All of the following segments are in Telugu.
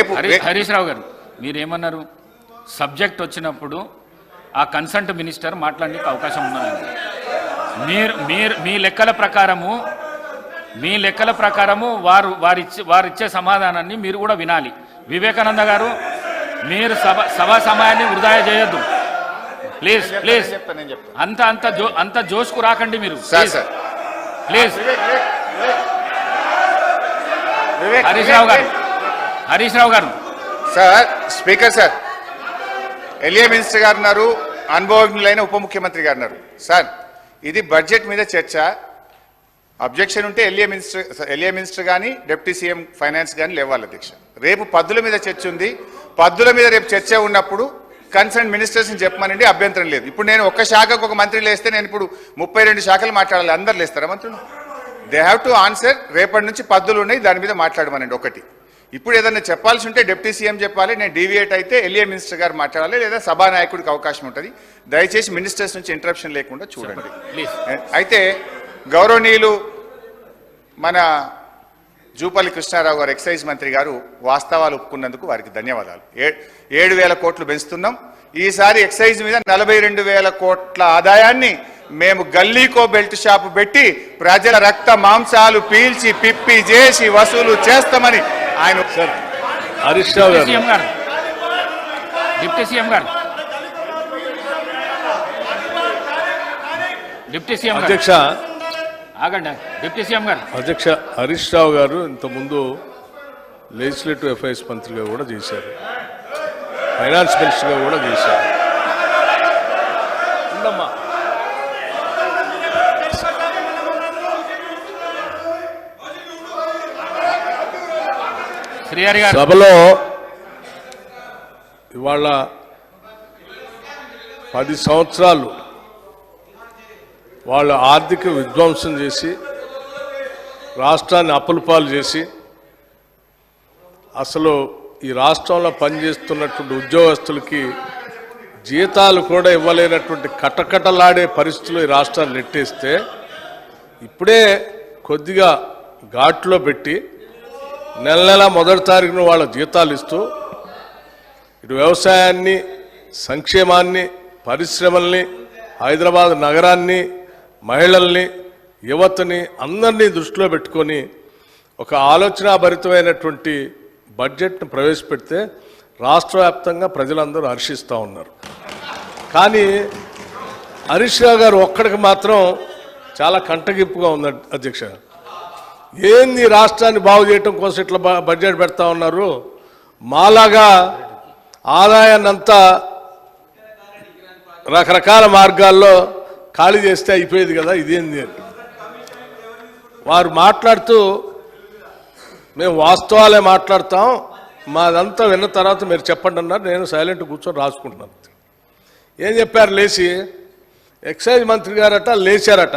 హరీష్ రావు గారు మీరేమన్నారు? సబ్జెక్ట్ వచ్చినప్పుడు ఆ కన్సల్ట్ మినిస్టర్ మాట్లాడడానికి అవకాశం ఉన్నది మీరు మీరు మీ లెక్కల ప్రకారము మీ లెక్కల ప్రకారము వారు వారిచ్చే వారిచ్చే సమాధానాన్ని మీరు కూడా వినాలి. వివేకానంద గారు మీరు సభ సభా సమయాన్ని వృధా చేయొద్దు. Please please. అంత అంత జో అంత జోష్కు రాకండి మీరు. ప్లీజ్. హరీష్ రావు గారు. హరీష్ రావు గారు. Sir speaker sir L A minister గారు ఉన్నారు అనుభవజ్ఞులైన ఉప ముఖ్యమంత్రి గారు ఉన్నారు సార్ ఇది బడ్జెట్ మీద చర్చ. అబ్జెక్షన్ ఉంటే L A minister L A minister కానీ డిప్యూటీ సీఎం ఫైనాన్స్ కానీ లేవాలి అధ్యక్ష. రేపు పద్దుల మీద చర్చ ఉంది. పద్దుల మీద రేపు చర్చ ఉన్నప్పుడు కన్సర్న్ మినిస్టర్స్ని చెప్పమనండి అభ్యంతరం లేదు. ఇప్పుడు నేను ఒక శాఖకు ఒక మంత్రి లేస్తే నేను ఇప్పుడు ముప్పై రెండు శాఖలు మాట్లాడాలి అందరు లేస్తారా మంత్రులు? దే హ్యావ్ టు ఆన్సర్ రేపటి నుంచి పద్దులు ఉన్నాయి దాని మీద మాట్లాడమనండి ఒకటి. ఇప్పుడు ఏదైనా చెప్పాల్సి ఉంటే డిప్యూటీ సీఎం చెప్పాలి నేను డీవియేట్ అయితే ఎల్ఏ మినిస్టర్ గారు మాట్లాడాలి లేదా సభానాయకుడికి అవకాశం ఉంటుంది. దయచేసి మినిస్టర్స్ నుంచి ఇంటరప్షన్ లేకుండా చూడండి. ప్లీజ్ అయితే గౌరవనీయులు మన జూపల్లి కృష్ణారావు గారు ఎక్సైజ్ మంత్రి గారు వాస్తవాలు ఒప్పుకున్నందుకు వారికి ధన్యవాదాలు. ఏ- ఏడు వేల కోట్లు పెంచుతున్నాం. ఈసారి ఎక్సైజ్ మీద నలభై రెండు వేల కోట్ల ఆదాయాన్ని మేము గల్లీకో బెల్ట్ షాపు పెట్టి ప్రజల రక్త మాంసాలు పీల్చి పిప్పి చేసి వసూలు చేస్తామని ఆయన హరీష్ రావు గారు. సీఎం గారు. డిప్యూటీ సీఎం గారు. డిప్యూటీ సీఎం అధ్యక్ష. ఆగండి డిప్యూటీ సీఎం గారు. అధ్యక్ష హరీష్ రావు గారు ఇంతకుముందు లెజిస్లేటివ్ అఫైర్స్ మంత్రిగా కూడా చేశారు. ఫైనాన్స్ మినిస్టర్గా కూడా చేశారు. సభలో ఇవాళ పది సంవత్సరాలు వాళ్ళ ఆర్థిక విధ్వంసం చేసి రాష్ట్రాన్ని అప్పులపాలు చేసి అసలు ఈ రాష్ట్రంలో పనిచేస్తున్నటువంటి ఉద్యోగస్తులకి జీతాలు కూడా ఇవ్వలేనటువంటి కటకటలాడే పరిస్థితులు ఈ రాష్ట్రాన్ని నెట్టేస్తే ఇప్పుడే కొద్దిగా ఘాట్లో పెట్టి నెల నెల మొదటి తారీఖున వాళ్ళ జీతాలు ఇస్తూ ఇటు వ్యవసాయాన్ని సంక్షేమాన్ని పరిశ్రమల్ని హైదరాబాద్ నగరాన్ని మహిళల్ని యువతని అందరినీ దృష్టిలో పెట్టుకొని ఒక ఆలోచనాభరితమైనటువంటి బడ్జెట్ను ప్రవేశపెడితే రాష్ట్ర వ్యాప్తంగా ప్రజలందరూ హర్షిస్తూ ఉన్నారు. కానీ హరీష్ రావు గారు ఒక్కడికి మాత్రం చాలా కంటగింపుగా ఉంది అధ్యక్ష. ఏంది రాష్ట్రాన్ని బాగు చేయటం కోసం ఇట్లా బడ్జెట్ పెడతా ఉన్నారు? మాలాగా ఆదాయాన్ని అంతా రకరకాల మార్గాల్లో ఖాళీ చేస్తే అయిపోయేది కదా ఇదేంది వారు మాట్లాడుతూ మేము వాస్తవాలే మాట్లాడతాం మాదంతా విన్న తర్వాత మీరు చెప్పండి అన్నారు నేను సైలెంట్ కూర్చొని రాసుకుంటున్నాను. ఏం చెప్పారు లేచి? ఎక్సైజ్ మంత్రి గారట లేచారట.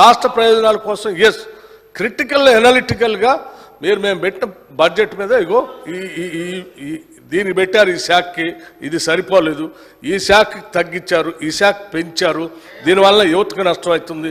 రాష్ట్ర ప్రయోజనాల కోసం ఎస్ క్రిటికల్ ఎనలిటికల్గా మీరు మేము పెట్టిన బడ్జెట్ మీద ఇగో ఈ ఈ దీన్ని పెట్టారు ఈ శాఖకి ఇది సరిపోలేదు. ఈ శాఖకి తగ్గించారు ఈ శాఖ పెంచారు. దీనివల్ల యువతకు నష్టం అవుతుంది.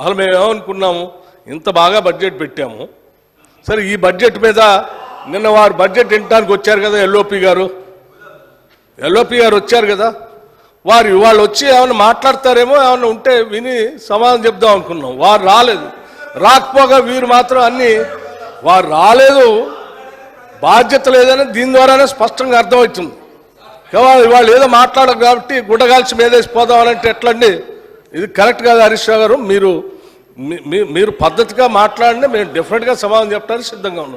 అసలు మేము ఏమనుకున్నాము? ఇంత బాగా బడ్జెట్ పెట్టాము. సరే ఈ బడ్జెట్ మీద నిన్న వారు బడ్జెట్ వినటానికి వచ్చారు కదా ఎల్ఓపి గారు? ఎల్ఓపి గారు వచ్చారు కదా? వారు వాళ్ళు వచ్చి ఏమైనా మాట్లాడతారేమో ఏమైనా ఉంటే విని సమాధానం చెప్దాం అనుకున్నాం. వారు రాలేదు. రాకపోగా వీరు మాత్రం అన్ని వారు రాలేదు. బాధ్యత లేదని దీని ద్వారానే స్పష్టంగా అర్థమవుతుంది. కేవలం ఇవాళ ఏదో మాట్లాడరు కాబట్టి గుడ్డగాల్చి మీదేసి పోదామనంటే ఎట్లండి? ఇది కరెక్ట్ కాదు హరీష్ రావు గారు. మీరు మీ- మీ- మీరు పద్ధతిగా మాట్లాడినా మేము డెఫినెట్గా సమాధానం చెప్పడానికి సిద్ధంగా ఉన్నాం.